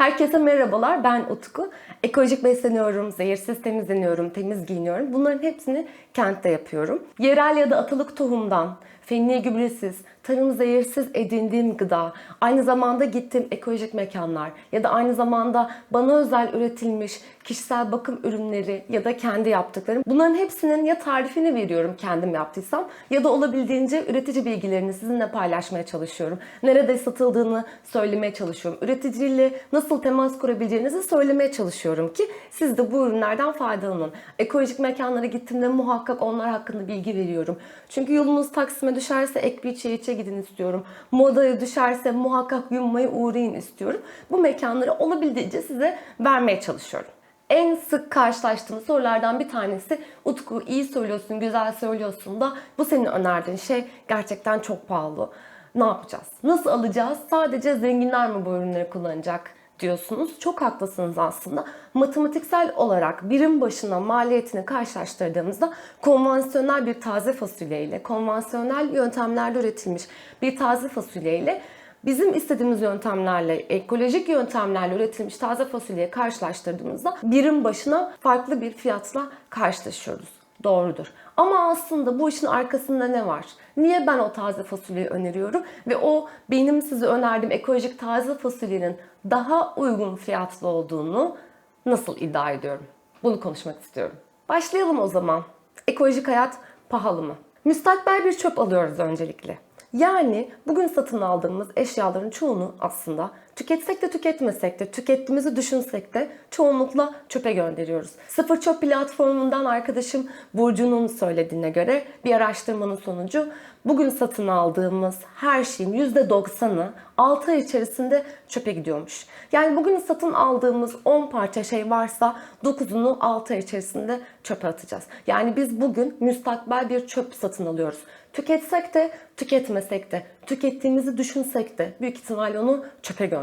Herkese merhabalar, ben Utku. Ekolojik besleniyorum, zehirsiz temizleniyorum, temiz giyiniyorum. Bunların hepsini kentte yapıyorum. Yerel ya da atılık tohumdan, fenli gübresiz, tarım zehirsiz edindiğim gıda, aynı zamanda gittiğim ekolojik mekanlar ya da aynı zamanda bana özel üretilmiş kişisel bakım ürünleri ya da kendi yaptıklarım. Bunların hepsinin ya tarifini veriyorum kendim yaptıysam ya da olabildiğince üretici bilgilerini sizinle paylaşmaya çalışıyorum. Nerede satıldığını söylemeye çalışıyorum. Üreticiyle nasıl temas kurabileceğinizi söylemeye çalışıyorum ki siz de bu ürünlerden faydalanın. Ekolojik mekanlara gittiğimde muhakkak onlar hakkında bilgi veriyorum. Çünkü yolunuz Taksim'e düşerse ek bir içe içe gidin istiyorum. Modaya düşerse muhakkak yummayı uğrayın istiyorum. Bu mekanları olabildiğince size vermeye çalışıyorum. En sık karşılaştığım sorulardan bir tanesi Utku iyi söylüyorsun, güzel söylüyorsun da bu senin önerdiğin şey gerçekten çok pahalı. Ne yapacağız? Nasıl alacağız? Sadece zenginler mi bu ürünleri kullanacak diyorsunuz. Çok haklısınız aslında. Matematiksel olarak birim başına maliyetini karşılaştırdığımızda konvansiyonel bir taze fasulye ile konvansiyonel yöntemlerle üretilmiş bir taze fasulye ile bizim istediğimiz yöntemlerle, ekolojik yöntemlerle üretilmiş taze fasulyeyi karşılaştırdığımızda birim başına farklı bir fiyatla karşılaşıyoruz. Doğrudur. Ama aslında bu işin arkasında ne var? Niye ben o taze fasulyeyi öneriyorum ve o benim size önerdiğim ekolojik taze fasulyenin daha uygun fiyatlı olduğunu nasıl iddia ediyorum? Bunu konuşmak istiyorum. Başlayalım o zaman. Ekolojik hayat pahalı mı? Müstakbel bir çöp alıyoruz öncelikle. Yani bugün satın aldığımız eşyaların çoğunu aslında tüketsek de tüketmesek de, tükettiğimizi düşünsek de çoğunlukla çöpe gönderiyoruz. Sıfır Çöp platformundan arkadaşım Burcu'nun söylediğine göre bir araştırmanın sonucu bugün satın aldığımız her şeyin %90'ı 6 ay içerisinde çöpe gidiyormuş. Yani bugün satın aldığımız 10 parça şey varsa 9'unu 6 ay içerisinde çöpe atacağız. Yani biz bugün müstakbel bir çöp satın alıyoruz. Tüketsek de tüketmesek de, tükettiğimizi düşünsek de büyük ihtimalle onu çöpe gönderiyoruz.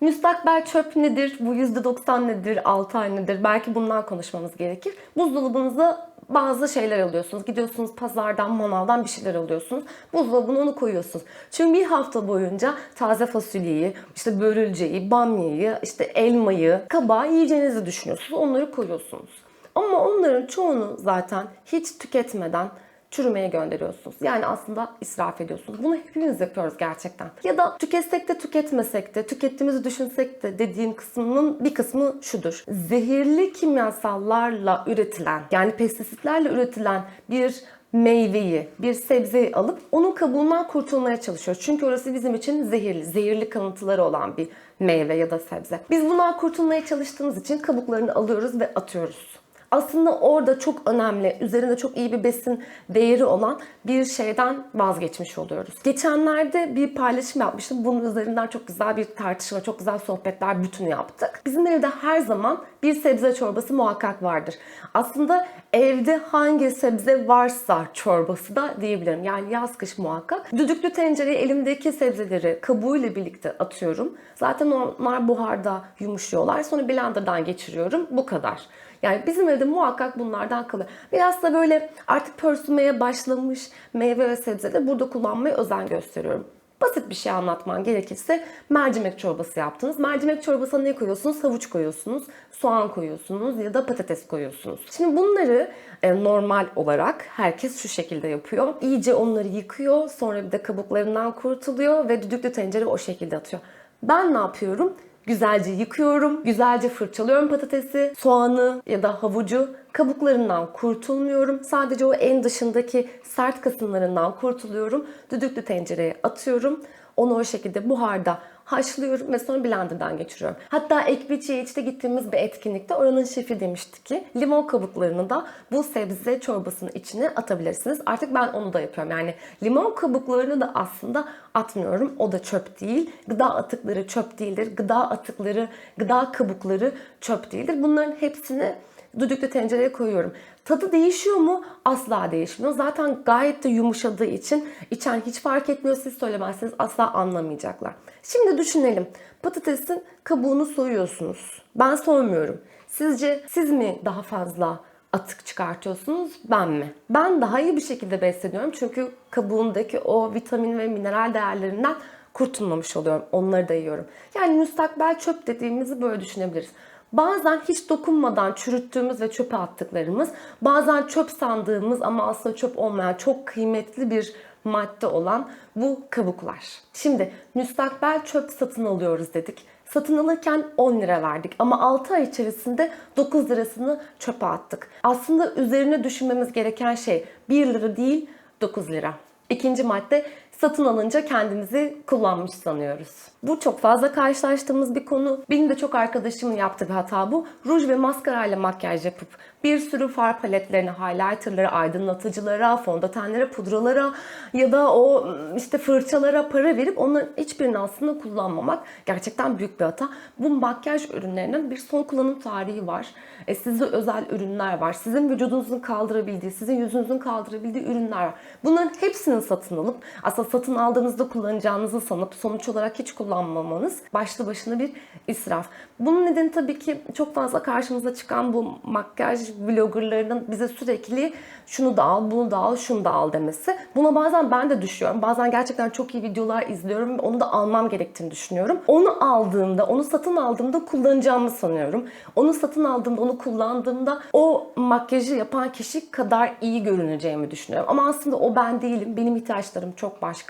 Müstakbel çöp nedir? Bu %90 nedir? 6 ay nedir? Belki bundan konuşmamız gerekir. Buzdolabınıza bazı şeyler alıyorsunuz. Gidiyorsunuz pazardan, manavdan bir şeyler alıyorsunuz. Buzdolabına onu koyuyorsunuz. Çünkü bir hafta boyunca taze fasulyeyi, işte börülceyi, bamyayı, işte elmayı, kabağı yiyeceğinizi düşünüyorsunuz. Onları koyuyorsunuz. Ama onların çoğunu zaten hiç tüketmeden çürümeye gönderiyorsunuz. Yani aslında israf ediyorsunuz. Bunu hepimiz yapıyoruz gerçekten. Ya da tüketsek de tüketmesek de, tükettiğimizi düşünsek de dediğim kısmının bir kısmı şudur. Zehirli kimyasallarla üretilen, yani pestisitlerle üretilen bir meyveyi, bir sebzeyi alıp onun kabuğundan kurtulmaya çalışıyoruz. Çünkü orası bizim için zehirli, zehirli kalıntıları olan bir meyve ya da sebze. Biz bundan kurtulmaya çalıştığımız için kabuklarını alıyoruz ve atıyoruz aslında orada çok önemli, üzerinde çok iyi bir besin değeri olan bir şeyden vazgeçmiş oluyoruz. Geçenlerde bir paylaşım yapmıştım. Bunun üzerinden çok güzel bir tartışma, çok güzel sohbetler bütünü yaptık. Bizim evde her zaman bir sebze çorbası muhakkak vardır. Aslında evde hangi sebze varsa çorbası da diyebilirim. Yani yaz kış muhakkak. Düdüklü tencereye elimdeki sebzeleri kabuğuyla birlikte atıyorum. Zaten onlar buharda yumuşuyorlar. Sonra blenderdan geçiriyorum. Bu kadar. Yani bizim evde muhakkak bunlardan kalır. Biraz da böyle artık pörsümeye başlamış meyve ve sebzeleri burada kullanmaya özen gösteriyorum. Basit bir şey anlatman gerekirse mercimek çorbası yaptınız. Mercimek çorbasına ne koyuyorsunuz? Havuç koyuyorsunuz, soğan koyuyorsunuz ya da patates koyuyorsunuz. Şimdi bunları e, normal olarak herkes şu şekilde yapıyor. İyice onları yıkıyor, sonra bir de kabuklarından kurtuluyor ve düdüklü tencere o şekilde atıyor. Ben ne yapıyorum? Güzelce yıkıyorum, güzelce fırçalıyorum patatesi, soğanı ya da havucu. Kabuklarından kurtulmuyorum. Sadece o en dışındaki sert kısımlarından kurtuluyorum. Düdüklü tencereye atıyorum. Onu o şekilde buharda haşlıyorum ve sonra blenderdan geçiriyorum. Hatta Ekbiçi'ye işte gittiğimiz bir etkinlikte oranın şefi demişti ki limon kabuklarını da bu sebze çorbasının içine atabilirsiniz. Artık ben onu da yapıyorum. Yani limon kabuklarını da aslında atmıyorum. O da çöp değil. Gıda atıkları çöp değildir. Gıda atıkları, gıda kabukları çöp değildir. Bunların hepsini düdüklü tencereye koyuyorum. Tadı değişiyor mu? Asla değişmiyor. Zaten gayet de yumuşadığı için içen hiç fark etmiyor. Siz söylemezseniz asla anlamayacaklar. Şimdi düşünelim. Patatesin kabuğunu soyuyorsunuz. Ben soymuyorum. Sizce siz mi daha fazla atık çıkartıyorsunuz ben mi? Ben daha iyi bir şekilde besleniyorum çünkü kabuğundaki o vitamin ve mineral değerlerinden kurtulmamış oluyorum. Onları da yiyorum. Yani müstakbel çöp dediğimizi böyle düşünebiliriz. Bazen hiç dokunmadan çürüttüğümüz ve çöpe attıklarımız, bazen çöp sandığımız ama aslında çöp olmayan çok kıymetli bir madde olan bu kabuklar. Şimdi müstakbel çöp satın alıyoruz dedik. Satın alırken 10 lira verdik ama 6 ay içerisinde 9 lirasını çöpe attık. Aslında üzerine düşünmemiz gereken şey 1 lira değil 9 lira. İkinci madde satın alınca kendimizi kullanmış sanıyoruz. Bu çok fazla karşılaştığımız bir konu. Benim de çok arkadaşımın yaptığı bir hata bu. Ruj ve maskarayla makyaj yapıp bir sürü far paletlerine, highlighterlara, aydınlatıcılara, fondötenlere, pudralara ya da o işte fırçalara para verip onların hiçbirini aslında kullanmamak gerçekten büyük bir hata. Bu makyaj ürünlerinin bir son kullanım tarihi var. E, size özel ürünler var. Sizin vücudunuzun kaldırabildiği, sizin yüzünüzün kaldırabildiği ürünler var. Bunların hepsini satın alıp aslında satın aldığınızda kullanacağınızı sanıp sonuç olarak hiç kullanmamanız başlı başına bir israf. Bunun nedeni tabii ki çok fazla karşımıza çıkan bu makyaj vloggerlarının bize sürekli şunu da al, bunu da al, şunu da al demesi. Buna bazen ben de düşüyorum. Bazen gerçekten çok iyi videolar izliyorum onu da almam gerektiğini düşünüyorum. Onu aldığımda, onu satın aldığımda kullanacağımı sanıyorum. Onu satın aldığımda, onu kullandığımda o makyajı yapan kişi kadar iyi görüneceğimi düşünüyorum. Ama aslında o ben değilim. Benim ihtiyaçlarım çok başka.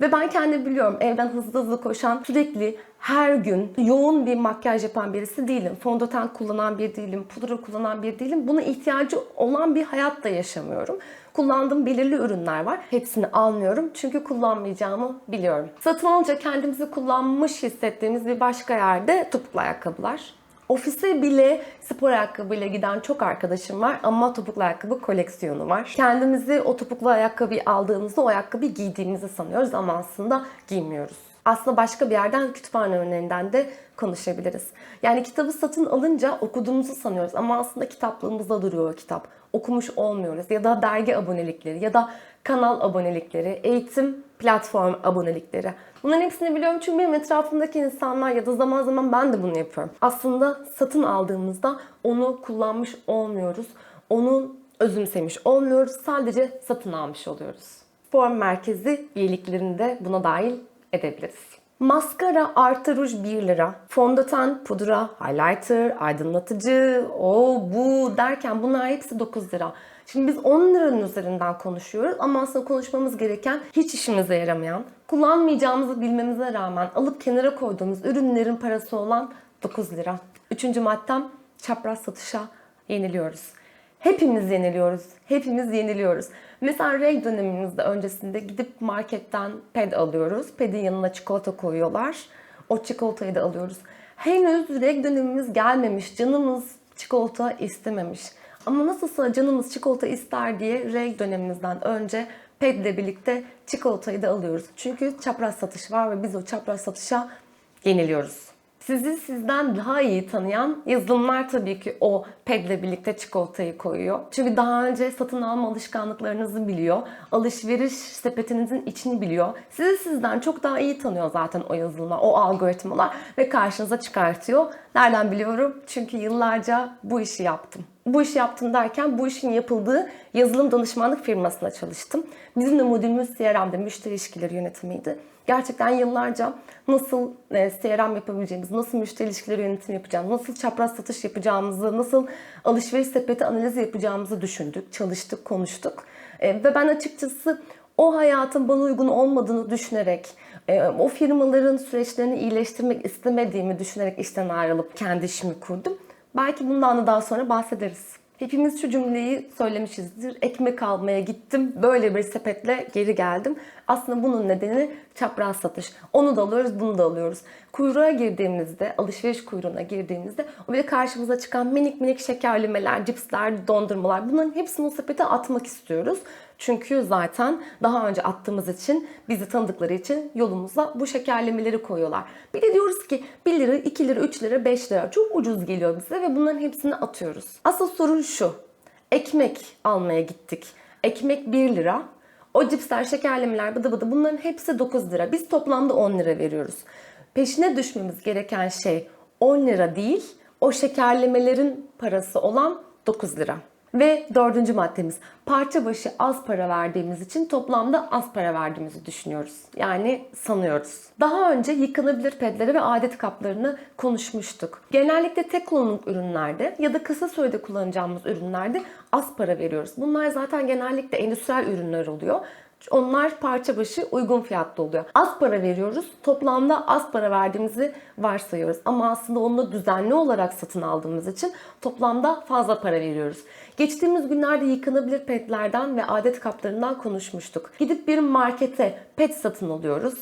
Ve ben kendim biliyorum evden hızlı hızlı koşan, sürekli her gün yoğun bir makyaj yapan birisi değilim. Fondöten kullanan bir değilim, pudra kullanan bir değilim. Buna ihtiyacı olan bir hayat da yaşamıyorum. Kullandığım belirli ürünler var. Hepsini almıyorum çünkü kullanmayacağımı biliyorum. Satın alınca kendimizi kullanmış hissettiğimiz bir başka yerde topuklu ayakkabılar. Ofise bile spor ayakkabıyla giden çok arkadaşım var ama topuklu ayakkabı koleksiyonu var. Kendimizi o topuklu ayakkabıyı aldığımızda o ayakkabıyı giydiğimizi sanıyoruz ama aslında giymiyoruz. Aslında başka bir yerden kütüphane önerinden de konuşabiliriz. Yani kitabı satın alınca okuduğumuzu sanıyoruz ama aslında kitaplığımızda duruyor o kitap. Okumuş olmuyoruz ya da dergi abonelikleri ya da kanal abonelikleri, eğitim platform abonelikleri. Bunların hepsini biliyorum çünkü benim etrafımdaki insanlar ya da zaman zaman ben de bunu yapıyorum. Aslında satın aldığımızda onu kullanmış olmuyoruz. Onu özümsemiş olmuyoruz. Sadece satın almış oluyoruz. Spor merkezi üyeliklerini de buna dahil edebiliriz. Maskara artı ruj 1 lira. Fondöten, pudra, highlighter, aydınlatıcı, o bu derken bunlar hepsi 9 lira. Şimdi biz 10 liranın üzerinden konuşuyoruz ama aslında konuşmamız gereken hiç işimize yaramayan, kullanmayacağımızı bilmemize rağmen alıp kenara koyduğumuz ürünlerin parası olan 9 lira. Üçüncü maddem çapraz satışa yeniliyoruz. Hepimiz yeniliyoruz. Hepimiz yeniliyoruz. Mesela reg dönemimizde öncesinde gidip marketten ped alıyoruz. Pedin yanına çikolata koyuyorlar. O çikolatayı da alıyoruz. Henüz reg dönemimiz gelmemiş. Canımız çikolata istememiş. Ama nasılsa canımız çikolata ister diye reg dönemimizden önce pedle birlikte çikolatayı da alıyoruz. Çünkü çapraz satış var ve biz o çapraz satışa yeniliyoruz. Sizi sizden daha iyi tanıyan yazılımlar tabii ki o pedle birlikte çikolatayı koyuyor. Çünkü daha önce satın alma alışkanlıklarınızı biliyor. Alışveriş sepetinizin içini biliyor. Sizi sizden çok daha iyi tanıyor zaten o yazılımlar, o algoritmalar ve karşınıza çıkartıyor. Nereden biliyorum? Çünkü yıllarca bu işi yaptım. Bu işi yaptım derken bu işin yapıldığı yazılım danışmanlık firmasında çalıştım. Bizim de modülümüz CRM'de müşteri ilişkileri yönetimiydi. Gerçekten yıllarca nasıl e, CRM yapabileceğimiz, nasıl müşteri ilişkileri yönetimi yapacağımız, nasıl çapraz satış yapacağımızı, nasıl alışveriş sepeti analizi yapacağımızı düşündük, çalıştık, konuştuk. E, Ve ben açıkçası o hayatın bana uygun olmadığını düşünerek, e, o firmaların süreçlerini iyileştirmek istemediğimi düşünerek işten ayrılıp kendi işimi kurdum. Belki bundan da daha sonra bahsederiz. Hepimiz şu cümleyi söylemişizdir. Ekmek almaya gittim. Böyle bir sepetle geri geldim. Aslında bunun nedeni çapraz satış. Onu da alıyoruz, bunu da alıyoruz. Kuyruğa girdiğimizde, alışveriş kuyruğuna girdiğimizde o bir de karşımıza çıkan minik minik şekerlemeler, cipsler, dondurmalar bunların hepsini o sepete atmak istiyoruz. Çünkü zaten daha önce attığımız için, bizi tanıdıkları için yolumuza bu şekerlemeleri koyuyorlar. Bir de diyoruz ki 1 lira, 2 lira, 3 lira, 5 lira çok ucuz geliyor bize ve bunların hepsini atıyoruz. Asıl sorun şu. Ekmek almaya gittik. Ekmek 1 lira. O cipsler, şekerlemeler, bıdı bıdı bunların hepsi 9 lira. Biz toplamda 10 lira veriyoruz. Peşine düşmemiz gereken şey 10 lira değil, o şekerlemelerin parası olan 9 lira. Ve dördüncü maddemiz parça başı az para verdiğimiz için toplamda az para verdiğimizi düşünüyoruz. Yani sanıyoruz. Daha önce yıkanabilir pedleri ve adet kaplarını konuşmuştuk. Genellikle tek kullanımlık ürünlerde ya da kısa sürede kullanacağımız ürünlerde az para veriyoruz. Bunlar zaten genellikle endüstriyel ürünler oluyor. Onlar parça başı uygun fiyatlı oluyor. Az para veriyoruz. Toplamda az para verdiğimizi varsayıyoruz. Ama aslında onu da düzenli olarak satın aldığımız için toplamda fazla para veriyoruz. Geçtiğimiz günlerde yıkanabilir petlerden ve adet kaplarından konuşmuştuk. Gidip bir markete pet satın alıyoruz.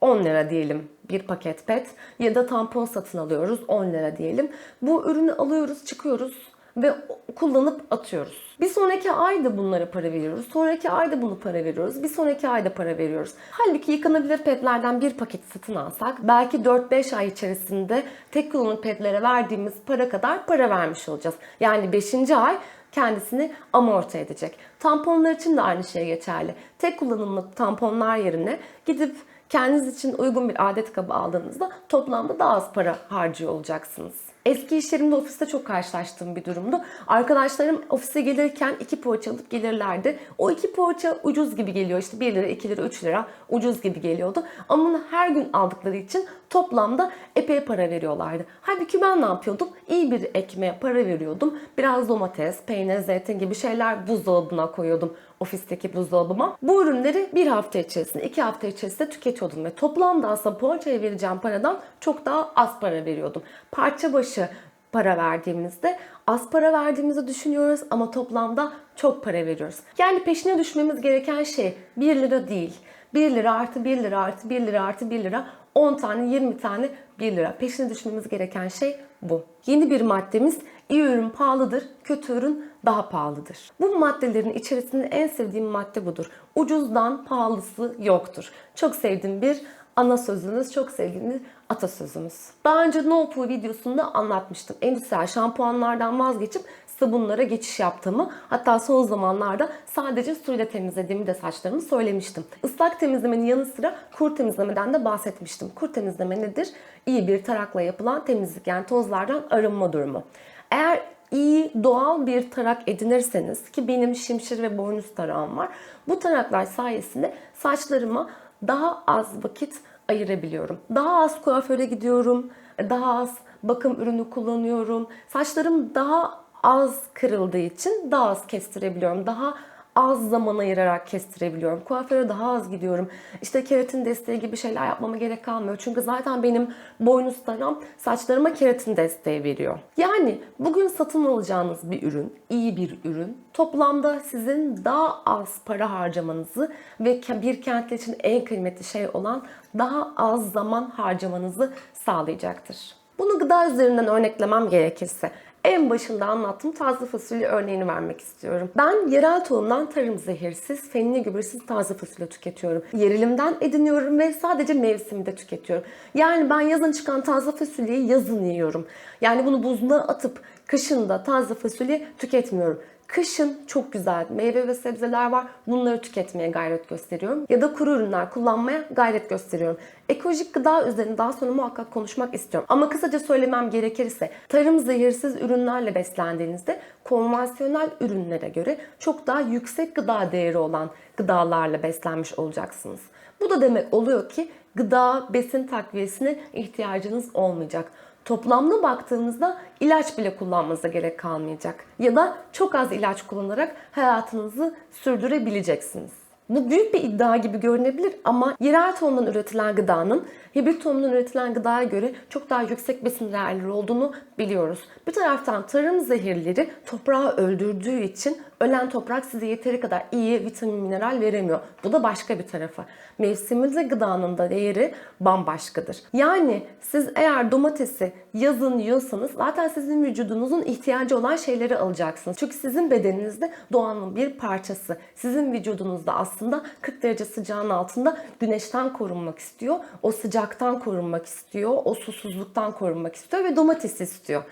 10 lira diyelim bir paket pet ya da tampon satın alıyoruz 10 lira diyelim. Bu ürünü alıyoruz, çıkıyoruz ve kullanıp atıyoruz. Bir sonraki ayda bunlara para veriyoruz. Sonraki ayda bunu para veriyoruz. Bir sonraki ayda para veriyoruz. Halbuki yıkanabilir petlerden bir paket satın alsak belki 4-5 ay içerisinde tek kullanım petlere verdiğimiz para kadar para vermiş olacağız. Yani 5. ay kendisini amorti edecek. Tamponlar için de aynı şey geçerli. Tek kullanımlık tamponlar yerine gidip kendiniz için uygun bir adet kabı aldığınızda toplamda daha az para harcıyor olacaksınız. Eski iş yerimde ofiste çok karşılaştığım bir durumdu. Arkadaşlarım ofise gelirken iki poğaça alıp gelirlerdi. O iki poğaça ucuz gibi geliyor. İşte 1 lira, 2 lira, 3 lira ucuz gibi geliyordu. Ama bunu her gün aldıkları için toplamda epey para veriyorlardı. Halbuki ben ne yapıyordum? İyi bir ekmeğe para veriyordum. Biraz domates, peynir, zeytin gibi şeyler buzdolabına koyuyordum ofisteki buzdolabıma. Bu ürünleri bir hafta içerisinde, iki hafta içerisinde tüketiyordum ve toplamda aslında poğaçaya vereceğim paradan çok daha az para veriyordum. Parça başı para verdiğimizde az para verdiğimizi düşünüyoruz ama toplamda çok para veriyoruz. Yani peşine düşmemiz gereken şey 1 lira değil. 1 lira artı 1 lira artı 1 lira artı 1 lira 10 tane 20 tane 1 lira. Peşine düşmemiz gereken şey bu. Yeni bir maddemiz iyi ürün pahalıdır, kötü ürün daha pahalıdır. Bu maddelerin içerisinde en sevdiğim madde budur. Ucuzdan pahalısı yoktur. Çok sevdiğim bir ana sözümüz, çok sevdiğim bir atasözümüz. Daha önce No Poo videosunda anlatmıştım. Endüstriyel şampuanlardan vazgeçip sabunlara geçiş yaptığımı hatta son zamanlarda sadece suyla temizlediğimi de saçlarımı söylemiştim. Islak temizlemenin yanı sıra kur temizlemeden de bahsetmiştim. Kur temizleme nedir? İyi bir tarakla yapılan temizlik yani tozlardan arınma durumu. Eğer iyi doğal bir tarak edinirseniz ki benim şimşir ve boynuz tarağım var. Bu taraklar sayesinde saçlarıma daha az vakit ayırabiliyorum. Daha az kuaföre gidiyorum. Daha az bakım ürünü kullanıyorum. Saçlarım daha az kırıldığı için daha az kestirebiliyorum. Daha az zaman ayırarak kestirebiliyorum. Kuaföre daha az gidiyorum. İşte keratin desteği gibi şeyler yapmama gerek kalmıyor. Çünkü zaten benim boynuz taram saçlarıma keratin desteği veriyor. Yani bugün satın alacağınız bir ürün, iyi bir ürün toplamda sizin daha az para harcamanızı ve bir kentli için en kıymetli şey olan daha az zaman harcamanızı sağlayacaktır. Bunu gıda üzerinden örneklemem gerekirse en başında anlattığım taze fasulye örneğini vermek istiyorum. Ben yerel tohumdan tarım zehirsiz, fenli gübresiz taze fasulye tüketiyorum. Yerelimden ediniyorum ve sadece mevsiminde tüketiyorum. Yani ben yazın çıkan taze fasulyeyi yazın yiyorum. Yani bunu buzluğa atıp kışın da taze fasulye tüketmiyorum. Kışın çok güzel meyve ve sebzeler var. Bunları tüketmeye gayret gösteriyorum. Ya da kuru ürünler kullanmaya gayret gösteriyorum. Ekolojik gıda üzerine daha sonra muhakkak konuşmak istiyorum. Ama kısaca söylemem gerekirse tarım zehirsiz ürünlerle beslendiğinizde konvansiyonel ürünlere göre çok daha yüksek gıda değeri olan gıdalarla beslenmiş olacaksınız. Bu da demek oluyor ki gıda, besin takviyesine ihtiyacınız olmayacak. Toplamda baktığımızda ilaç bile kullanmanıza gerek kalmayacak. Ya da çok az ilaç kullanarak hayatınızı sürdürebileceksiniz. Bu büyük bir iddia gibi görünebilir ama yerel tohumdan üretilen gıdanın hibrit tohumdan üretilen gıdaya göre çok daha yüksek besin değerleri olduğunu biliyoruz. Bir taraftan tarım zehirleri toprağı öldürdüğü için ölen toprak size yeteri kadar iyi vitamin mineral veremiyor. Bu da başka bir tarafı. Mevsiminde gıdanın da değeri bambaşkadır. Yani siz eğer domatesi yazın yiyorsanız zaten sizin vücudunuzun ihtiyacı olan şeyleri alacaksınız. Çünkü sizin bedeninizde doğanın bir parçası. Sizin vücudunuzda aslında 40 derece sıcağın altında güneşten korunmak istiyor. O sıcaktan korunmak istiyor. O susuzluktan korunmak istiyor ve domates istiyor.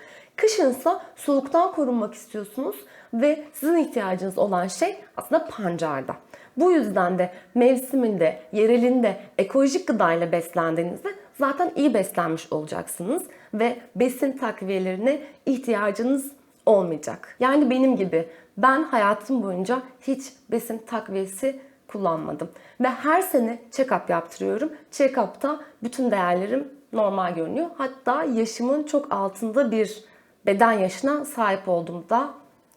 Kışınsa soğuktan korunmak istiyorsunuz ve sizin ihtiyacınız olan şey aslında pancarda. Bu yüzden de mevsiminde, yerelinde ekolojik gıdayla beslendiğinizde zaten iyi beslenmiş olacaksınız ve besin takviyelerine ihtiyacınız olmayacak. Yani benim gibi ben hayatım boyunca hiç besin takviyesi kullanmadım. Ve her sene check-up yaptırıyorum. Check-up'ta bütün değerlerim normal görünüyor. Hatta yaşımın çok altında bir beden yaşına sahip olduğumu da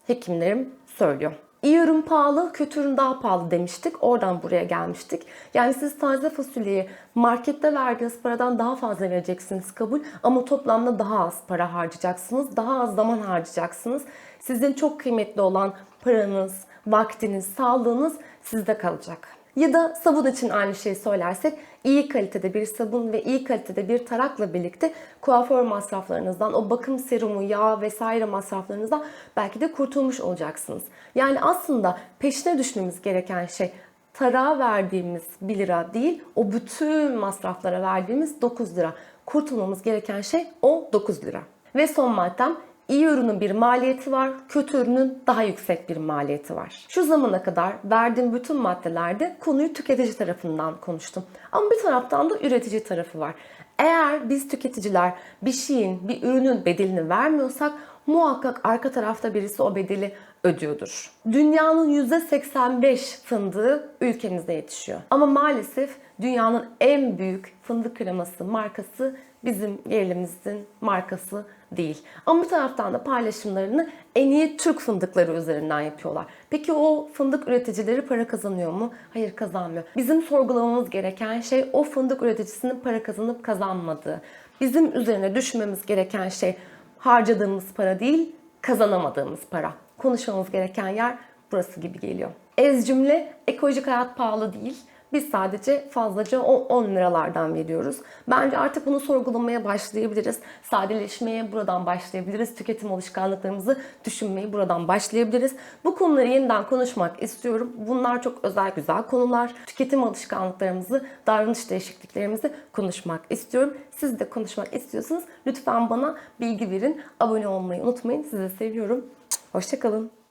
hekimlerim söylüyor. İyi ürün pahalı, kötü ürün daha pahalı demiştik. Oradan buraya gelmiştik. Yani siz taze fasulyeyi markette verdiğiniz paradan daha fazla vereceksiniz kabul. Ama toplamda daha az para harcayacaksınız. Daha az zaman harcayacaksınız. Sizin çok kıymetli olan paranız, vaktiniz, sağlığınız sizde kalacak. Ya da sabun için aynı şeyi söylersek iyi kalitede bir sabun ve iyi kalitede bir tarakla birlikte kuaför masraflarınızdan, o bakım serumu, yağ vesaire masraflarınızdan belki de kurtulmuş olacaksınız. Yani aslında peşine düşmemiz gereken şey tarağa verdiğimiz 1 lira değil, o bütün masraflara verdiğimiz 9 lira. Kurtulmamız gereken şey o 9 lira. Ve son maddem İyi ürünün bir maliyeti var, kötü ürünün daha yüksek bir maliyeti var. Şu zamana kadar verdiğim bütün maddelerde konuyu tüketici tarafından konuştum. Ama bir taraftan da üretici tarafı var. Eğer biz tüketiciler bir şeyin, bir ürünün bedelini vermiyorsak muhakkak arka tarafta birisi o bedeli ödüyordur. Dünyanın %85 fındığı ülkemizde yetişiyor. Ama maalesef dünyanın en büyük fındık kreması markası bizim yerimizin markası değil. Ama bir taraftan da paylaşımlarını en iyi Türk fındıkları üzerinden yapıyorlar. Peki o fındık üreticileri para kazanıyor mu? Hayır kazanmıyor. Bizim sorgulamamız gereken şey o fındık üreticisinin para kazanıp kazanmadığı. Bizim üzerine düşmemiz gereken şey harcadığımız para değil, kazanamadığımız para. Konuşmamız gereken yer burası gibi geliyor. Ez cümle ekolojik hayat pahalı değil. Biz sadece fazlaca o 10 liralardan veriyoruz. Bence artık bunu sorgulamaya başlayabiliriz. Sadeleşmeye buradan başlayabiliriz. Tüketim alışkanlıklarımızı düşünmeyi buradan başlayabiliriz. Bu konuları yeniden konuşmak istiyorum. Bunlar çok özel güzel konular. Tüketim alışkanlıklarımızı, davranış değişikliklerimizi konuşmak istiyorum. Siz de konuşmak istiyorsanız lütfen bana bilgi verin. Abone olmayı unutmayın. Sizi seviyorum. Hoşçakalın.